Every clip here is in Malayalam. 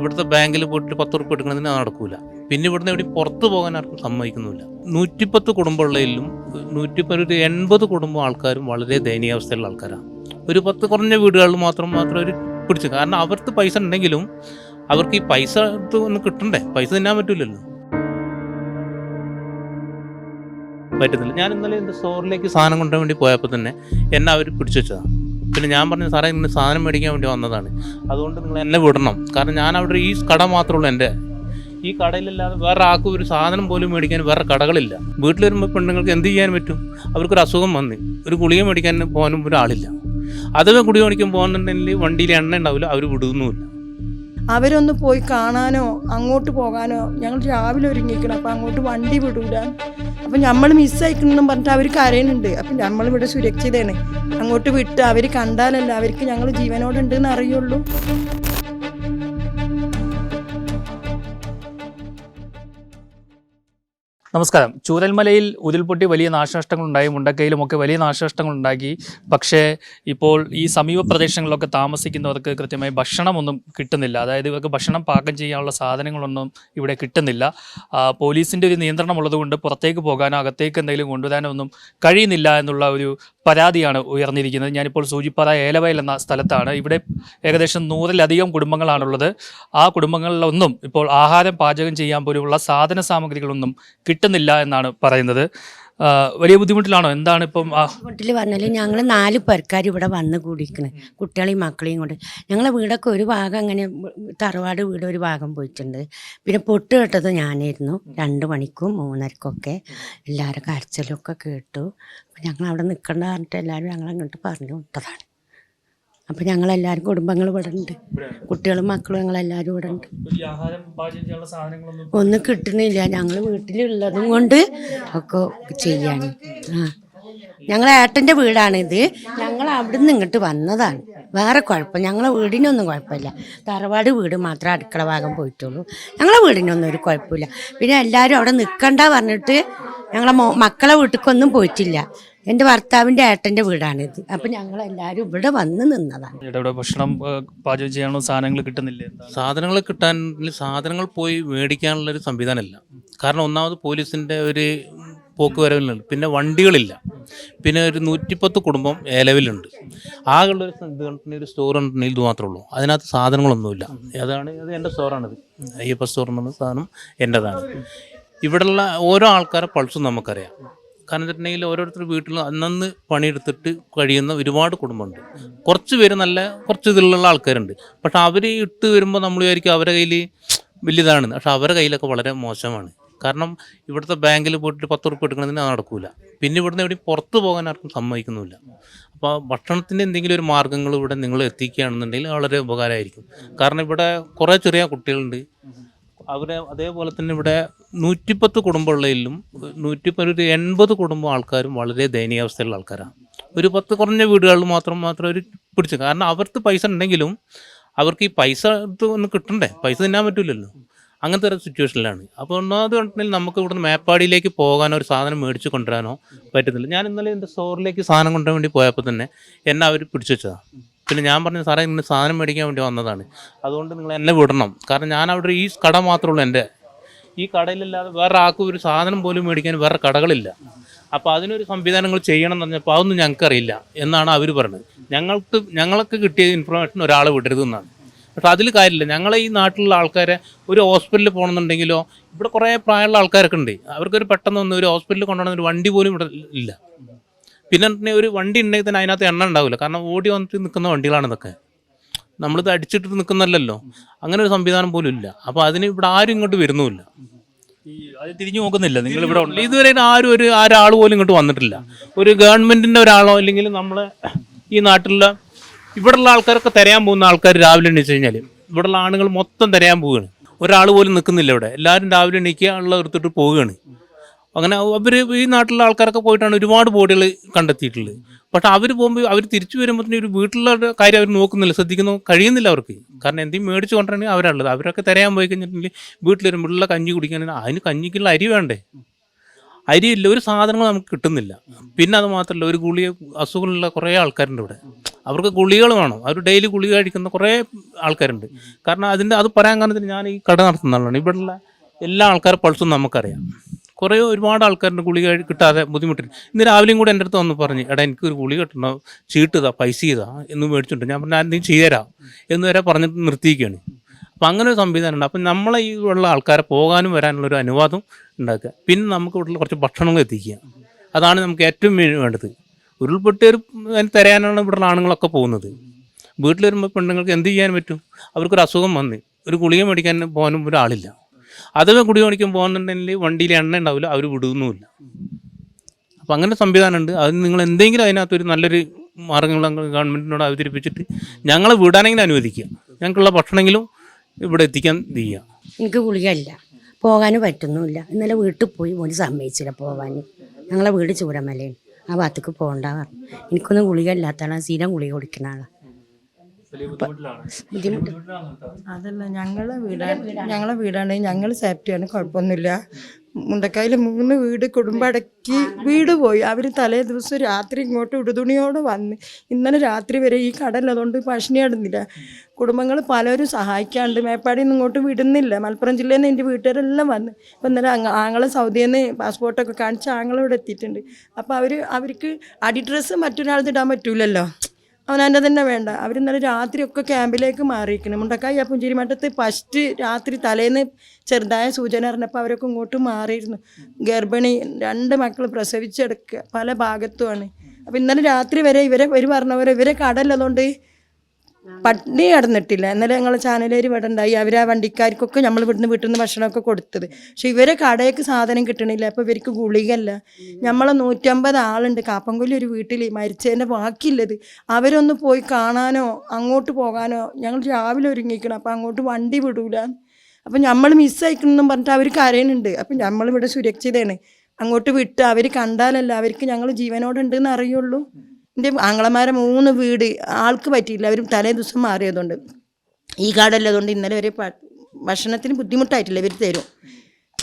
ഇവിടുത്തെ ബാങ്കിൽ പോയിട്ട് പത്ത് ഉറുപ്പ് എടുക്കണതിന് നടക്കൂല. പിന്നെ ഇവിടുന്ന് എവിടെ പുറത്ത് പോകാൻ ആർക്കും സമ്മതിക്കുന്നില്ല നൂറ്റിപ്പത്ത് കുടുംബമുള്ളതിലും നൂറ്റിപ്പത് ഒരു എൺപത് കുടുംബം ആൾക്കാരും വളരെ ദയനീയാവസ്ഥയിലുള്ള ആൾക്കാരാണ്. ഒരു പത്ത് കുറഞ്ഞ വീടുകളിൽ മാത്രം മാത്രം അവർ പിടിച്ചു. കാരണം അവർക്ക് പൈസ ഉണ്ടെങ്കിലും അവർക്ക് ഈ പൈസ ഒന്ന് കിട്ടണ്ടേ? പൈസ തിന്നാൻ പറ്റൂലല്ലോ. പറ്റുന്നില്ല ഞാൻ ഇന്നലെ എന്റെ സ്റ്റോറിലേക്ക് സാധനം കൊണ്ടുവേണ്ടി വേണ്ടി പോയപ്പോൾ തന്നെ എന്നെ അവർ പിടിച്ചു വെച്ചതാണ് പിന്നെ ഞാൻ പറഞ്ഞു സാറേ ഇന്ന് സാധനം മേടിക്കാൻ വേണ്ടി വന്നതാണ്. അതുകൊണ്ട് നിങ്ങൾ എന്നെ വിടണം. കാരണം ഞാൻ അവിടെ ഈ കട മാത്രമേ ഉള്ളൂ എന്റെ. ഈ കടയിലല്ലാതെ വേറെ ആർക്കും ഒരു സാധനം പോലും മേടിക്കാൻ വേറെ കടകളില്ല. വീട്ടിൽ വരുമ്പോൾ പെണ്ണുങ്ങൾക്ക് എന്ത് ചെയ്യാൻ പറ്റും? അവർക്കൊരു അസുഖം വന്ന് ഒരു ഗുളിക മേടിക്കാൻ പോകാനും ഒരാളില്ല. അഥവാ ഗുളിക മേടിക്കാൻ പോകുന്നുണ്ടെങ്കിൽ വണ്ടിയിൽ എണ്ണ ഉണ്ടാവില്ല അവർ വിടുന്നുമില്ല. അവരൊന്ന് പോയി കാണാനോ അങ്ങോട്ട് പോകാനോ? ഞങ്ങൾ രാവിലെ ഒരുങ്ങിക്കണം അപ്പം അങ്ങോട്ട് വണ്ടി വിടൂല. അപ്പം നമ്മൾ മിസ്സായിക്കണം പറഞ്ഞിട്ട് അവർ കരയുന്നുണ്ട്. അപ്പം നമ്മളിവിടെ സുരക്ഷിതയാണ് അങ്ങോട്ട് വിട്ട് അവർ കണ്ടാലല്ല അവർക്ക് ഞങ്ങൾ ജീവനോടുണ്ടെന്ന് അറിയുള്ളൂ. നമസ്കാരം. ചൂരൽമലയിൽ ഉരുൾപൊട്ടി വലിയ നാശനഷ്ടങ്ങളുണ്ടായി മുണ്ടക്കയിലുമൊക്കെ വലിയ നാശനഷ്ടങ്ങളുണ്ടാക്കി. പക്ഷേ ഇപ്പോൾ ഈ സമീപ പ്രദേശങ്ങളിലൊക്കെ താമസിക്കുന്നവർക്ക് കൃത്യമായി ഭക്ഷണമൊന്നും കിട്ടുന്നില്ല. അതായത് ഇവർക്ക് ഭക്ഷണം പാകം ചെയ്യാനുള്ള സാധനങ്ങളൊന്നും ഇവിടെ കിട്ടുന്നില്ല. പോലീസിന്റെ ഒരു നിയന്ത്രണം ഉള്ളതുകൊണ്ട് പുറത്തേക്ക് പോകാനോ അകത്തേക്ക് എന്തെങ്കിലും കൊണ്ടുവരാനോ ഒന്നും കഴിയുന്നില്ല എന്നുള്ള ഒരു പരാതിയാണ് ഉയർന്നിരിക്കുന്നത്. ഞാനിപ്പോൾ സൂചിപ്പാറ ഏലവയൽ എന്ന സ്ഥലത്താണ്. ഇവിടെ ഏകദേശം നൂറിലധികം കുടുംബങ്ങളാണുള്ളത്. ആ കുടുംബങ്ങളിലൊന്നും ഇപ്പോൾ ആഹാരം പാചകം ചെയ്യാൻ പോലുമുള്ള സാധന സാമഗ്രികളൊന്നും കിട്ടുന്നില്ല എന്നാണ് പറയുന്നത്. വലിയ ബുദ്ധിമുട്ടിലാണോ? എന്താണ് ഇപ്പം ബുദ്ധിമുട്ടിൽ പറഞ്ഞാൽ ഞങ്ങൾ നാല് പേർക്കാർ ഇവിടെ വന്ന് കൂടിയിരിക്കുന്നത് കുട്ടികളെയും മക്കളെയും കൊണ്ട്. ഞങ്ങളെ വീടൊക്കെ ഒരു ഭാഗം അങ്ങനെ തറവാട് വീട് ഒരു ഭാഗം പോയിട്ടുണ്ട്. പിന്നെ പൊട്ട് കേട്ടത് ഞാനായിരുന്നു. രണ്ട് മണിക്കും മൂന്നരക്കൊക്കെ എല്ലാവരും കരച്ചിലൊക്കെ കേട്ടു. ഞങ്ങൾ അവിടെ നിൽക്കണ്ട പറഞ്ഞിട്ട് എല്ലാവരും ഞങ്ങൾ അങ്ങോട്ട് പറഞ്ഞു വിട്ടതാണ്. അപ്പം ഞങ്ങളെല്ലാവരും കുടുംബങ്ങൾ ഇവിടെ ഉണ്ട് കുട്ടികളും മക്കളും ഞങ്ങളെല്ലാവരും ഇവിടെ ഉണ്ട് ഒന്നും കിട്ടണില്ല ഞങ്ങൾ വീട്ടിലുള്ളതും കൊണ്ട് ഒക്കെ ചെയ്യാണ്. ആ. ഞങ്ങൾ ഏട്ടന്റെ വീടാണിത്. ഞങ്ങൾ അവിടുന്ന് ഇങ്ങോട്ട് വന്നതാണ്. വേറെ കുഴപ്പം. ഞങ്ങളെ വീടിനൊന്നും കുഴപ്പമില്ല. തറവാട് വീട് മാത്രമേ അടുക്കള ഭാഗം പോയിട്ടുള്ളൂ. ഞങ്ങളെ വീടിനൊന്നും ഒരു കുഴപ്പമില്ല. പിന്നെ എല്ലാവരും അവിടെ നിൽക്കണ്ട പറഞ്ഞിട്ട് ഞങ്ങളെ മോ മക്കളെ വീട്ടിലൊന്നും പോയിട്ടില്ല. എന്റെ ഭർത്താവിന്റെ ഏട്ടന്റെ വീടാണിത്. അപ്പം ഞങ്ങളെല്ലാവരും ഇവിടെ വന്ന് നിന്നതാണ്. ഇവിടെ ഭക്ഷണം ആ, പാചകം ചെയ്യാനുള്ള സാധനങ്ങൾ കിട്ടുന്നില്ല? സാധനങ്ങൾ കിട്ടാൻ സാധനങ്ങൾ പോയി മേടിക്കാനുള്ള ഒരു സംവിധാനമില്ല. കാരണം ഒന്നാമത് പോലീസിന്റെ ഒരു പോക്ക് വരവിലുണ്ട് പിന്നെ വണ്ടികളില്ല. പിന്നെ ഒരു നൂറ്റിപ്പത്ത് കുടുംബം ഏലവിലുണ്ട് ആകെയുള്ള ഒരു ഇത് ഒരു സ്റ്റോർ ഉണ്ടെങ്കിൽ ഇത് മാത്രമേ ഉള്ളൂ. അതിനകത്ത് സാധനങ്ങളൊന്നുമില്ല. അതാണ് അത് എന്റെ സ്റ്റോറാണിത് അയ്യപ്പ സ്റ്റോർ എന്നുള്ള സാധനം എന്റെതാണ്. ഇവിടെയുള്ള ഓരോ ആൾക്കാരെ പൾസും നമുക്കറിയാം. കാരണം വെച്ചിട്ടുണ്ടെങ്കിൽ ഓരോരുത്തർ വീട്ടിൽ അന്നന്ന് പണിയെടുത്തിട്ട് കഴിയുന്ന ഒരുപാട് കുടുംബമുണ്ട്. കുറച്ച് പേര് നല്ല കുറച്ച് ഇതിലുള്ള ആൾക്കാരുണ്ട്. പക്ഷെ അവർ ഇട്ട് വരുമ്പോൾ നമ്മൾ വിചാരിക്കും അവരുടെ കയ്യിൽ വലിയതാണ് പക്ഷെ അവരുടെ കയ്യിലൊക്കെ വളരെ മോശമാണ്. കാരണം ഇവിടുത്തെ ബാങ്കിൽ പോയിട്ട് പത്ത് ഉറുപ്പ് എടുക്കണതിന് നടക്കൂല. പിന്നെ ഇവിടുന്ന് എവിടെയും പുറത്ത് പോകാൻ ആർക്കും സമ്മതിക്കുന്നില്ല അപ്പോൾ ഭക്ഷണത്തിന്റെ എന്തെങ്കിലും ഒരു മാർഗങ്ങൾ ഇവിടെ നിങ്ങൾ എത്തിക്കുകയാണെന്നുണ്ടെങ്കിൽ വളരെ ഉപകാരമായിരിക്കും. കാരണം ഇവിടെ കുറേ ചെറിയ കുട്ടികളുണ്ട്. അവരെ അതേപോലെ തന്നെ ഇവിടെ നൂറ്റിപ്പത്ത് കുടുംബമുള്ളതിലും നൂറ്റിപ്പത്ത് ഒരു എൺപത് കുടുംബം ആൾക്കാരും വളരെ ദയനീയാവസ്ഥയിലുള്ള ആൾക്കാരാണ്. ഒരു പത്ത് കുറഞ്ഞ വീടുകളിൽ മാത്രം മാത്രം അവർ പിടിച്ചു കാരണം അവർക്ക് പൈസ ഉണ്ടെങ്കിലും അവർക്ക് ഈ പൈസ ഇത് ഒന്ന് കിട്ടണ്ടേ? പൈസ തിന്നാൻ പറ്റില്ലല്ലോ അങ്ങനത്തെ ഒരു സിറ്റുവേഷനിലാണ്. അപ്പോൾ ഒന്നാമത് കണ്ടിട്ടുണ്ടെങ്കിൽ നമുക്ക് ഇവിടുന്ന് മേപ്പാടിയിലേക്ക് പോകാനോ ഒരു സാധനം മേടിച്ച് കൊണ്ടുവരാനോ പറ്റുന്നില്ല ഞാൻ ഇന്നലെ എന്റെ സ്റ്റോറിലേക്ക് സാധനം കൊണ്ടുവരാൻ വേണ്ടി പോയപ്പോൾ തന്നെ എന്നെ അവർ പിടിച്ചു വെച്ചതാണ് പിന്നെ ഞാൻ പറഞ്ഞു സാറേ ഇന്ന് സാധനം മേടിക്കാൻ വേണ്ടി വന്നതാണ്. അതുകൊണ്ട് നിങ്ങൾ എന്നെ വിടണം. കാരണം ഞാൻ അവിടെ ഈ കട മാത്രമേ ഉള്ളൂ എന്റെ ഈ കടയിലല്ലാതെ വേറെ ആർക്കും ഒരു സാധനം പോലും മേടിക്കാൻ വേറെ കടകളില്ല. അപ്പോൾ അതിനൊരു സംവിധാനങ്ങൾ ചെയ്യണം എന്ന് പറഞ്ഞപ്പോൾ അതൊന്നും ഞങ്ങൾക്കറിയില്ല എന്നാണ് അവർ പറഞ്ഞത്. ഞങ്ങൾക്ക് ഞങ്ങൾക്ക് കിട്ടിയ ഇൻഫർമേഷൻ ഒരാളെ വിടരുത് എന്നാണ്. പക്ഷെ അതിൽ കാര്യമില്ല. ഞങ്ങളെ ഈ നാട്ടിലുള്ള ആൾക്കാരെ ഒരു ഹോസ്പിറ്റലിൽ പോകണമെന്നുണ്ടെങ്കിലോ ഇവിടെ കുറേ പ്രായമുള്ള ആൾക്കാരൊക്കെ ഉണ്ട്. അവർക്കൊരു പെട്ടെന്ന് ഒരു ഹോസ്പിറ്റലിൽ കൊണ്ടുവന്ന ഒരു വണ്ടി പോലും ഇവിടെ ഇല്ല. പിന്നെ ഒരു വണ്ടി ഉണ്ടെങ്കിൽ തന്നെ അതിനകത്ത് എണ്ണ ഉണ്ടാവില്ല. കാരണം ഓടി വന്നിട്ട് നിൽക്കുന്ന വണ്ടികളാണ് ഇതൊക്കെ. നമ്മളിത് അടിച്ചിട്ട് നിൽക്കുന്നല്ലോ അങ്ങനെ ഒരു സംവിധാനം പോലും ഇല്ല. അപ്പോൾ അതിന് ഇവിടെ ആരും ഇങ്ങോട്ട് വരുന്നുമില്ല. അത് തിരിഞ്ഞു നോക്കുന്നില്ല. നിങ്ങൾ ഇവിടെ ഉണ്ട്. ഇതുവരെ ആരും ഒരു ഒരാൾ പോലും ഇങ്ങോട്ട് വന്നിട്ടില്ല. ഒരു ഗവൺമെന്റിന്റെ ഒരാളോ അല്ലെങ്കിൽ നമ്മളെ ഈ നാട്ടിലുള്ള ഇവിടെയുള്ള ആൾക്കാരൊക്കെ തിരയാൻ പോകുന്ന ആൾക്കാർ രാവിലെ എണീച്ച് കഴിഞ്ഞാൽ ഇവിടെയുള്ള ആണുങ്ങൾ മൊത്തം തിരയാൻ പോവുകയാണ്. ഒരാൾ പോലും നിൽക്കുന്നില്ല ഇവിടെ. എല്ലാവരും രാവിലെ എണീക്കുക ഉള്ള എടുത്തിട്ട് പോവുകയാണ്. അങ്ങനെ അവർ ഈ നാട്ടിലുള്ള ആൾക്കാരൊക്കെ പോയിട്ടാണ് ഒരുപാട് ബോഡികൾ കണ്ടെത്തിയിട്ടുള്ളത്. പക്ഷെ അവർ പോകുമ്പോൾ അവർ തിരിച്ചു വരുമ്പോൾ ഒരു വീട്ടിലുള്ള കാര്യം അവർ നോക്കുന്നില്ല ശ്രദ്ധിക്കുന്നു കഴിയുന്നില്ല അവർക്ക്. കാരണം എന്തെങ്കിലും മേടിച്ച് കൊണ്ടുവരണമെങ്കിൽ അവരുള്ളത് അവരൊക്കെ തിരയാൻ പോയി കഴിഞ്ഞിട്ടുണ്ടെങ്കിൽ വീട്ടിൽ വരുമ്പോഴുള്ള കഞ്ഞി കുടിക്കാൻ അതിന് കഞ്ഞിക്കുള്ള അരി വേണ്ടേ? അരിയില്ല ഒരു സാധനങ്ങൾ നമുക്ക് കിട്ടുന്നില്ല. പിന്നെ അത് മാത്രമല്ല ഒരു ഗുളിക അസുഖമുള്ള കുറേ ആൾക്കാരുണ്ട് ഇവിടെ. അവർക്ക് ഗുളികൾ വേണം. അവർ ഡെയിലി ഗുളിക കഴിക്കുന്ന കുറേ ആൾക്കാരുണ്ട്. കാരണം അതിന്റെ അത് പറയാൻ കാരണത്തിന് ഞാൻ ഈ കട നടത്തുന്ന ആളാണ്. ഇവിടെയുള്ള എല്ലാ ആൾക്കാരുടെ പൾസും നമുക്കറിയാം. കുറേ ഒരുപാട് ആൾക്കാരുടെ ഗുളിക കിട്ടാതെ ബുദ്ധിമുട്ടില്ല. ഇന്ന് രാവിലെയും കൂടെ എന്റെ അടുത്ത് വന്ന് പറഞ്ഞു എടാ എനിക്ക് ഒരു ഗുളിക കിട്ടണം? ചീട്ട് ഇതാ പൈസ ഇതാ എന്ന് മേടിച്ചിട്ടുണ്ട് ഞാൻ പറഞ്ഞാൽ നീ ചെയ്തരാ. എന്ന് വരെ പറഞ്ഞിട്ട് നിർത്തിയിരിക്കുകയാണ്. അപ്പം അങ്ങനെ ഒരു സംവിധാനം ഉണ്ട്. അപ്പം നമ്മളെ ഈ ഉള്ള ആൾക്കാരെ പോകാനും വരാനുള്ളൊരു അനുവാദം ഉണ്ടാക്കുക. പിന്നെ നമുക്ക് ഇവിടെ കുറച്ച് ഭക്ഷണങ്ങൾ എത്തിക്കുക. അതാണ് നമുക്ക് ഏറ്റവും വേണ്ടത്. ഉരുൾപൊട്ടി ഒരു അതിന് തരാനാണ് ഇവിടെയുള്ള ആണുങ്ങളൊക്കെ പോകുന്നത്. വീട്ടിൽ വരുമ്പോൾ പെണ്ണുങ്ങൾക്ക് എന്ത് ചെയ്യാൻ പറ്റും? അവർക്കൊരു അസുഖം വന്ന് ഒരു ഗുളിക മേടിക്കാൻ പോകാനും ഒരാളില്ല. അഥവാ കുടി കാണിക്കാൻ പോകുന്നുണ്ടെങ്കിൽ വണ്ടിയിൽ എണ്ണ ഉണ്ടാവില്ല അവർ വിടുന്നുമില്ല. അപ്പം അങ്ങനെ സംവിധാനമുണ്ട് അത് നിങ്ങൾ എന്തെങ്കിലും അതിനകത്തൊരു നല്ലൊരു മാർഗങ്ങൾ ഗവൺമെന്റിനോട് അവതരിപ്പിച്ചിട്ട് ഞങ്ങളെ വിടാനെങ്കിലും അനുവദിക്കുക. ഞങ്ങൾക്കുള്ള ഭക്ഷണമെങ്കിലും ഇവിടെ എത്തിക്കാൻ ചെയ്യുക. എനിക്ക് ഗുളികയില്ല. പോകാൻ പറ്റുന്നുമില്ല. ഇന്നലെ വീട്ടിൽ പോയി മോന് സമ്മതിച്ചില്ല പോകാൻ ഞങ്ങളെ വീട് ചൂരമലയാണ്. ആ ഭാഗത്തേക്ക് പോകണ്ട എനിക്കൊന്നും ഗുളിക ഇല്ലാത്ത ആളാണ് സ്ഥിരം ഗുളിക കുടിക്കുന്ന ആളാണ് അതല്ല ഞങ്ങളെ വീടാണ് ഞങ്ങളെ വീടാണ് ഞങ്ങൾ സേഫ്റ്റിയാണ് കുഴപ്പമൊന്നുമില്ല. മുണ്ടക്കായിൽ മൂന്ന് വീട് കുടുംബടക്കി വീട് പോയി. അവർ തലേ ദിവസം രാത്രി ഇങ്ങോട്ട് ഉടുതുണിയോടെ വന്ന് ഇന്നലെ രാത്രി വരെ ഈ കടലതുകൊണ്ട് പശിനിയാടുന്നില്ല കുടുംബങ്ങൾ പലരും സഹായിക്കാണ്ട് മേപ്പാടിയിൽ നിന്ന് ഇങ്ങോട്ട് വിടുന്നില്ല. മലപ്പുറം ജില്ലയിൽ നിന്ന് എന്റെ വീട്ടുകാരെല്ലാം വന്ന്. ഇപ്പം ഇന്നലെ ആങ്ങളെ സൗദിയിൽ നിന്ന് പാസ്പോർട്ടൊക്കെ കാണിച്ച് ആങ്ങളെ ഇവിടെ എത്തിയിട്ടുണ്ട്. അപ്പോൾ അവർ അവർക്ക് അടി ഡ്രസ്സ് ഇടാൻ പറ്റൂലല്ലോ. അവനന്റെ തന്നെ വേണ്ട. അവർ ഇന്നലെ രാത്രി ഒക്കെ ക്യാമ്പിലേക്ക് മാറിയിരിക്കണം മുണ്ടക്കായി ആ പുഞ്ചിരിമട്ടത്ത് ഫസ്റ്റ് രാത്രി തലേന്ന് ചെറുതായ സൂചന അറിഞ്ഞപ്പോൾ അവരൊക്കെ ഇങ്ങോട്ട് മാറിയിരുന്നു. ഗർഭിണി രണ്ട് മക്കൾ പ്രസവിച്ചെടുക്കുക പല ഭാഗത്തുമാണ്. അപ്പം ഇന്നലെ രാത്രി വരെ ഇവരെ ഇവർ പറഞ്ഞ പോലെ ഇവരെ കടല്ലതുകൊണ്ട് പട്ടിണി കിടന്നിട്ടില്ല. ഇന്നലെ ഞങ്ങൾ ചാനലേര് ഇവിടെ ഉണ്ടായി അവർ ആ വണ്ടിക്കാർക്കൊക്കെ നമ്മൾ ഇവിടുന്ന് വീട്ടിൽ നിന്ന് ഭക്ഷണമൊക്കെ കൊടുത്തത്. പക്ഷെ ഇവരെ കടയ്ക്ക് സാധനം കിട്ടണില്ല. അപ്പോൾ ഇവർക്ക് ഗുളികല്ല നമ്മളെ നൂറ്റമ്പത് ആളുണ്ട്. കാപ്പൻകൊല്ലി ഒരു വീട്ടിൽ മരിച്ചതിന്റെ ബാക്കിയുള്ളത്. അവരൊന്ന് പോയി കാണാനോ അങ്ങോട്ട് പോകാനോ ഞങ്ങൾ രാവിലെ ഒരുങ്ങിക്കണം. അപ്പോൾ അങ്ങോട്ട് വണ്ടി വിടൂല. അപ്പം നമ്മൾ മിസ്സായിക്കണമെന്നും പറഞ്ഞിട്ട് അവർ കരയുന്നുണ്ട് അപ്പം നമ്മളിവിടെ സുരക്ഷിതയാണ് അങ്ങോട്ട് വിട്ട് അവർ കണ്ടാലല്ല. അവർക്ക് ഞങ്ങൾ ജീവനോടുണ്ടെന്ന് അറിയുള്ളൂ. എന്റെ ആങ്ങളമാരെ മൂന്ന് വീട് ആൾക്ക് പറ്റിയില്ല. അവരും തലേ ദിവസം മാറിയതുകൊണ്ട്. ഈ കാടല്ലതുകൊണ്ട് ഇന്നലെ വരെ ഭക്ഷണത്തിന് ബുദ്ധിമുട്ടായിട്ടില്ല. ഇവർ തരും.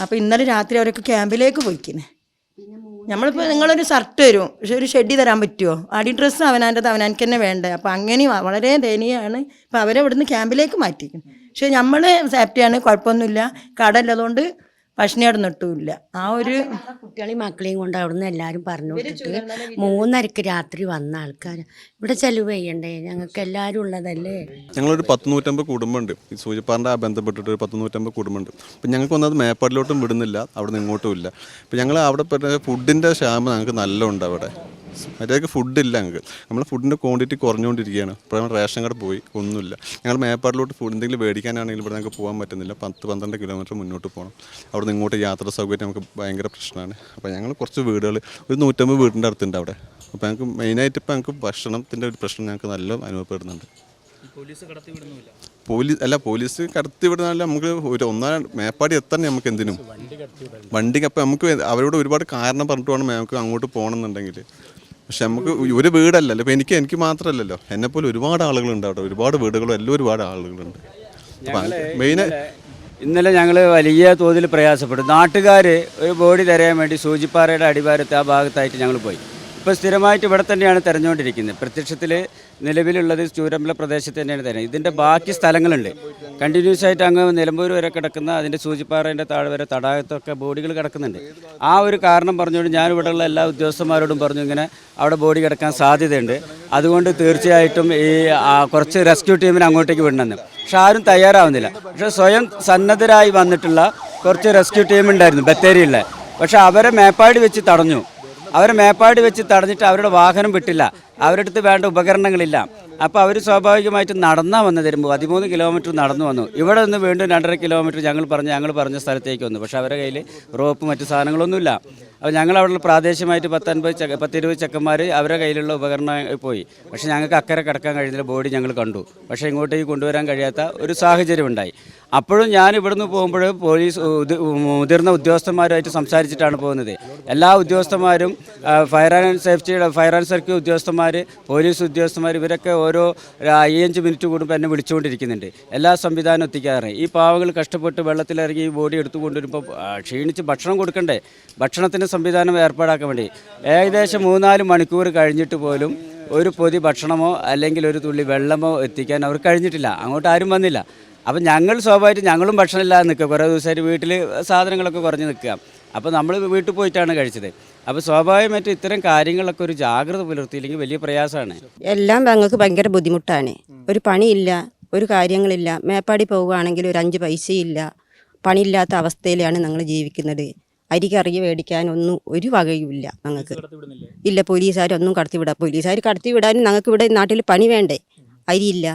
അപ്പോൾ ഇന്നലെ രാത്രി അവരൊക്കെ ക്യാമ്പിലേക്ക് പോയിക്കിനെ. നമ്മളിപ്പോൾ നിങ്ങളൊരു ഷർട്ട് തരും. പക്ഷെ ഒരു ഷെഡി തരാൻ പറ്റുമോ അടി ഡ്രസ്സ് അവനാന്റെത് അവനാൻക്ക് തന്നെ വേണ്ടേ? അപ്പോൾ അങ്ങനെ വളരെ ദയനീയമാണ് അപ്പോൾ അവരെ ഇവിടുന്ന് ക്യാമ്പിലേക്ക് മാറ്റിക്കും പക്ഷെ നമ്മൾ സേഫ്റ്റിയാണ്. കുഴപ്പമൊന്നുമില്ല. കടല്ലതുകൊണ്ട് ഭക്ഷണം ഇടുന്നിട്ടുമില്ല ആ ഒരു കുട്ടികളെയും മക്കളെയും കൊണ്ട് അവിടുന്ന് എല്ലാവരും പറഞ്ഞു കൊടുത്തിട്ട് മൂന്നരക്ക് രാത്രി വന്ന ആൾക്കാർ ഇവിടെ ചെലവ് ചെയ്യണ്ടേ ഞങ്ങൾക്ക് എല്ലാവരും ഉള്ളതല്ലേ? ഞങ്ങളൊരു പത്ത് നൂറ്റമ്പത് കുടുംബമുണ്ട്. ഈ സൂചിപ്പാറിന്റെ ആ ബന്ധപ്പെട്ടിട്ട് ഒരു പത്ത് നൂറ്റമ്പത് കുടുംബമുണ്ട്. അപ്പം ഞങ്ങൾക്ക് വന്നത് മേപ്പാടിലോട്ടും വിടുന്നില്ല അവിടെ നിന്ന് ഇങ്ങോട്ടും ഇല്ല. അപ്പം ഞങ്ങൾ അവിടെ പറ്റുന്ന ഫുഡിന്റെ ക്ഷാമം ഞങ്ങൾക്ക് നല്ല ഉണ്ട് അവിടെ. മറ്റേക്ക് ഫുഡില്ല ഞങ്ങൾക്ക് നമ്മൾ ഫുഡിന്റെ ക്വാണ്ടിറ്റി കുറഞ്ഞുകൊണ്ടിരിക്കുകയാണ്. ഇപ്പോൾ നമ്മൾ റേഷൻ കട പോയി. ഒന്നുമില്ല. ഞങ്ങൾ മേപ്പാടിലോട്ട് ഫുഡ് എന്തെങ്കിലും മേടിക്കാനാണെങ്കിൽ ഇവിടെ ഞങ്ങൾക്ക് പോകാൻ പറ്റുന്നില്ല. പത്ത് പന്ത്രണ്ട് കിലോമീറ്റർ മുന്നോട്ട് പോകണം അവിടെ നിന്ന് ഇങ്ങോട്ട് യാത്രാ സൗകര്യം നമുക്ക് ഭയങ്കര പ്രശ്നമാണ്. അപ്പോൾ ഞങ്ങൾ കുറച്ച് വീടുകൾ ഒരു നൂറ്റമ്പത് വീടിന്റെ അടുത്തുണ്ട് അവിടെ. അപ്പോൾ ഞങ്ങൾക്ക് മെയിനായിട്ട് ഇപ്പോൾ ഞങ്ങൾക്ക് ഭക്ഷണത്തിന്റെ ഒരു പ്രശ്നം ഞങ്ങൾക്ക് നല്ല അനുഭവപ്പെടുന്നുണ്ട്. പോലീസ് അല്ല പോലീസ് കടത്തി വിടുന്നതല്ല നമുക്ക് ഒരു ഒന്നാം മേപ്പാടി എത്താൻ നമുക്ക് എന്തിനും. വണ്ടിക്ക് അപ്പം നമുക്ക് അവരോട് ഒരുപാട് കാരണം പറഞ്ഞിട്ട് വേണം നമുക്ക് അങ്ങോട്ട് പോകണമെന്നുണ്ടെങ്കിൽ പക്ഷെ നമുക്ക് ഒരു വീടല്ലല്ലോ. ഇപ്പം എനിക്ക് എനിക്ക് മാത്രമല്ലല്ലോ എന്നെപ്പോലെ ഒരുപാട് ആളുകളുണ്ട് അവിടെ. ഒരുപാട് വീടുകളും എല്ലാം ഒരുപാട് ആളുകളുണ്ട്. അപ്പം മെയിൻ ഇന്നലെ ഞങ്ങൾ വലിയ തോതിൽ പ്രയാസപ്പെട്ടു. നാട്ടുകാർ ഒരു ബോഡി തരാൻ വേണ്ടി സൂചിപ്പാറയുടെ അടിവാരത്തെ ആ ഭാഗത്തായിട്ട് ഞങ്ങൾ പോയി. ഇപ്പോൾ സ്ഥിരമായിട്ട് ഇവിടെ തന്നെയാണ് തിരഞ്ഞുകൊണ്ടിരിക്കുന്നത്. പ്രത്യക്ഷത്തിൽ നിലവിലുള്ളത് ചൂരമ്പല പ്രദേശത്ത് തന്നെയാണ് തരുന്നത് ഇതിന്റെ ബാക്കി സ്ഥലങ്ങളുണ്ട്. കണ്ടിന്യൂസ് ആയിട്ട് അങ്ങ് നിലമ്പൂർ വരെ കിടക്കുന്ന അതിന്റെ സൂചിപ്പാറേന്റെ താഴെ വരെ തടാകത്തൊക്കെ ബോഡികൾ കിടക്കുന്നുണ്ട്. ആ ഒരു കാരണം പറഞ്ഞുകൊണ്ട് ഞാൻ ഇവിടെയുള്ള എല്ലാ ഉദ്യോഗസ്ഥന്മാരോടും പറഞ്ഞു ഇങ്ങനെ അവിടെ ബോഡി കിടക്കാൻ സാധ്യതയുണ്ട്. അതുകൊണ്ട് തീർച്ചയായിട്ടും ഈ കുറച്ച് റെസ്ക്യൂ ടീമിനെ അങ്ങോട്ടേക്ക് വിടണമെന്ന്. പക്ഷെ ആരും തയ്യാറാവുന്നില്ല. പക്ഷേ സ്വയം സന്നദ്ധരായി വന്നിട്ടുള്ള കുറച്ച് റെസ്ക്യൂ ടീം ഉണ്ടായിരുന്നു ബത്തേരിയിലെ. പക്ഷെ അവരെ മേപ്പാടി വെച്ച് തടഞ്ഞു. അവരെ മേപ്പാടി വെച്ച് തടഞ്ഞിട്ട് അവരുടെ വാഹനം വിട്ടില്ല. അവരുടെ അടുത്ത് വേണ്ട ഉപകരണങ്ങളില്ല. അപ്പോൾ അവർ സ്വാഭാവികമായിട്ടും നടന്നാ വന്ന് തരുമ്പോൾ പതിമൂന്ന് കിലോമീറ്റർ നടന്നു വന്നു. ഇവിടെ നിന്ന് വീണ്ടും രണ്ടര കിലോമീറ്റർ ഞങ്ങൾ പറഞ്ഞ് ഞങ്ങൾ പറഞ്ഞ സ്ഥലത്തേക്ക് വന്നു. പക്ഷേ അവരുടെ കയ്യിൽ റോപ്പ് മറ്റു സാധനങ്ങളൊന്നുമില്ല. അപ്പോൾ ഞങ്ങൾ അവിടെ പ്രാദേശികമായിട്ട് പത്തൊൻപത് ചക്ക പത്തിരുപത് ചെക്കന്മാർ അവരുടെ കയ്യിലുള്ള ഉപകരണം പോയി. പക്ഷേ ഞങ്ങൾക്ക് അക്കരെ കിടക്കാൻ കഴിഞ്ഞില്ല ബോഡി ഞങ്ങൾ കണ്ടു. പക്ഷേ ഇങ്ങോട്ടേക്ക് കൊണ്ടുവരാൻ കഴിയാത്ത ഒരു സാഹചര്യം ഉണ്ടായി. അപ്പോഴും ഞാൻ ഇവിടുന്ന് പോകുമ്പോൾ പോലീസ് മുതിർന്ന ഉദ്യോഗസ്ഥന്മാരുമായിട്ട് സംസാരിച്ചിട്ടാണ് പോകുന്നത്. എല്ലാ ഉദ്യോഗസ്ഥന്മാരും ഫയർ ആൻഡ് സേഫ്റ്റിയുടെ ഫയർ ആൻഡ് സർക്കിൾ ഉദ്യോഗസ്ഥന്മാർ ഡോക്ടർമാർ പോലീസ് ഉദ്യോഗസ്ഥന്മാർ ഇവരൊക്കെ ഓരോ അയ്യഞ്ച് മിനിറ്റ് കൂടുമ്പോൾ എന്നെ വിളിച്ചുകൊണ്ടിരിക്കുന്നുണ്ട്. എല്ലാ സംവിധാനം എത്തിക്കാറ് ഈ പാവങ്ങൾ കഷ്ടപ്പെട്ട് വെള്ളത്തിലിറങ്ങി ഈ ബോഡി എടുത്തു കൊണ്ടുവരുമ്പോൾ ക്ഷീണിച്ച് ഭക്ഷണം കൊടുക്കണ്ടേ? ഭക്ഷണത്തിന്റെ സംവിധാനം ഏർപ്പാടാക്കാൻ വേണ്ടി. ഏകദേശം മൂന്നാൽ മണിക്കൂർ കഴിഞ്ഞിട്ട് പോലും ഒരു പൊതി ഭക്ഷണമോ അല്ലെങ്കിൽ ഒരു തുള്ളി വെള്ളമോ എത്തിക്കാൻ അവർ കഴിഞ്ഞിട്ടില്ല. അങ്ങോട്ട് ആരും വന്നില്ല. അപ്പം ഞങ്ങൾ സ്വാഭാവികമായിട്ട് ഞങ്ങളും ഭക്ഷണമില്ലാതെ നിൽക്കുക. കുറേ ദിവസമായിട്ട് വീട്ടിൽ സാധനങ്ങളൊക്കെ കുറഞ്ഞ് നിൽക്കുക. അപ്പോൾ നമ്മൾ വീട്ടിൽ പോയിട്ടാണ് കഴിച്ചത്. അപ്പോൾ സ്വാഭാവികമായിട്ട് ഇത്തരം കാര്യങ്ങളൊക്കെ ഒരു ജാഗ്രത പുലർത്തിയില്ലെങ്കിൽ വലിയ പ്രയാസമാണ്. എല്ലാം ഞങ്ങൾക്ക് ഭയങ്കര ബുദ്ധിമുട്ടാണ്. ഒരു പണിയില്ല ഒരു കാര്യങ്ങളില്ല. മേപ്പാടി പോവുകയാണെങ്കിൽ ഒരു അഞ്ച് പൈസയില്ല. പണിയില്ലാത്ത അവസ്ഥയിലാണ് ഞങ്ങൾ ജീവിക്കുന്നത്. അരി കറി മേടിക്കാനൊന്നും ഒരു വകയുമില്ല ഞങ്ങൾക്ക്. ഇല്ല പോലീസുകാരൊന്നും കടത്തിവിടാം പോലീസുകാർ കടത്തിവിടാനും ഞങ്ങൾക്ക് ഇവിടെ നാട്ടിൽ പണി വേണ്ടേ? അരിയില്ല.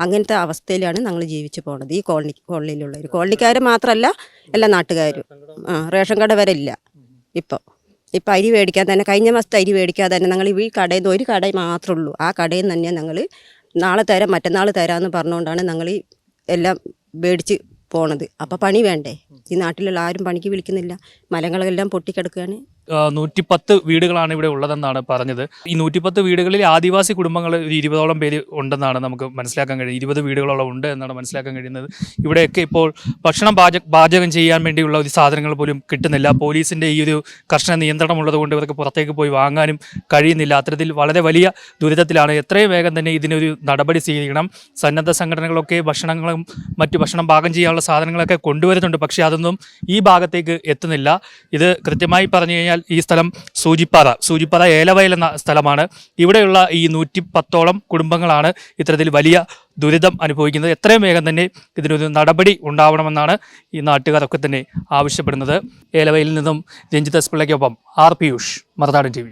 അങ്ങനത്തെ അവസ്ഥയിലാണ് ഞങ്ങൾ ജീവിച്ചു പോണത് ഈ കോളനി കോളനിയിലുള്ളവർ കോളനിക്കാർ മാത്രമല്ല എല്ലാ നാട്ടുകാരും. ആ റേഷൻ കട വരെ ഇല്ല ഇപ്പോൾ ഇപ്പം അരി മേടിക്കാൻ തന്നെ കഴിഞ്ഞ മാസത്തെ അരി മേടിക്കാൻ തന്നെ ഞങ്ങൾ ഈ കടയിൽ നിന്ന് ഒരു കട മാത്രമേ ഉള്ളൂ. ആ കടയിൽ നിന്ന് തന്നെ ഞങ്ങൾ നാളെ തരാം മറ്റന്നാൾ തരാമെന്ന് പറഞ്ഞുകൊണ്ടാണ് ഞങ്ങൾ ഈ എല്ലാം മേടിച്ച് പോണത്. അപ്പോൾ പണി വേണ്ടേ? ഈ നാട്ടിലുള്ള ആരും പണിക്ക് വിളിക്കുന്നില്ല. മരങ്ങളെല്ലാം പൊട്ടിക്കിടക്കുകയാണ്. നൂറ്റിപ്പത്ത് വീടുകളാണ് ഇവിടെ ഉള്ളതെന്നാണ് പറഞ്ഞത്. ഈ നൂറ്റിപ്പത്ത് വീടുകളിൽ ആദിവാസി കുടുംബങ്ങൾ ഒരു ഇരുപതോളം പേര് ഉണ്ടെന്നാണ് നമുക്ക് മനസ്സിലാക്കാൻ കഴിയുന്നത്. ഇരുപത് വീടുകളോളം ഉണ്ട് എന്നാണ് മനസ്സിലാക്കാൻ കഴിയുന്നത്. ഇവിടെയൊക്കെ ഇപ്പോൾ ഭക്ഷണം പാചക പാചകം ചെയ്യാൻ വേണ്ടിയുള്ള ഒരു സാധനങ്ങൾ പോലും കിട്ടുന്നില്ല. പോലീസിന്റെ ഈ ഒരു കർശന നിയന്ത്രണം ഉള്ളതുകൊണ്ട് ഇവർക്ക് പുറത്തേക്ക് പോയി വാങ്ങാനും കഴിയുന്നില്ല. അത്തരത്തിൽ വളരെ വലിയ ദുരിതത്തിലാണ് എത്രയും വേഗം തന്നെ ഇതിനൊരു നടപടി സ്വീകരിക്കണം സന്നദ്ധ സംഘടനകളൊക്കെ ഭക്ഷണങ്ങളും മറ്റു ഭക്ഷണം പാകം ചെയ്യാനുള്ള സാധനങ്ങളൊക്കെ കൊണ്ടുവരുന്നുണ്ട്. പക്ഷേ അതൊന്നും ഈ ഭാഗത്തേക്ക് എത്തുന്നില്ല. ഇത് കൃത്യമായി പറഞ്ഞു ഈ സ്ഥലം സൂചിപ്പാറ. സൂചിപ്പാറ ഏലവയൽ എന്ന സ്ഥലമാണ്. ഇവിടെയുള്ള ഈ നൂറ്റി പത്തോളം കുടുംബങ്ങളാണ് ഇത്തരത്തിൽ വലിയ ദുരിതം അനുഭവിക്കുന്നത്. എത്രയും വേഗം തന്നെ ഇതിനൊരു നടപടി ഉണ്ടാവണമെന്നാണ് ഈ നാട്ടുകാരൊക്കെ തന്നെ ആവശ്യപ്പെടുന്നത്. ഏലവയിൽ നിന്നും രഞ്ജിത്ത് എസ് പിള്ളയ്ക്കൊപ്പം ആർ പിയൂഷ് മറുനാടൻ ടി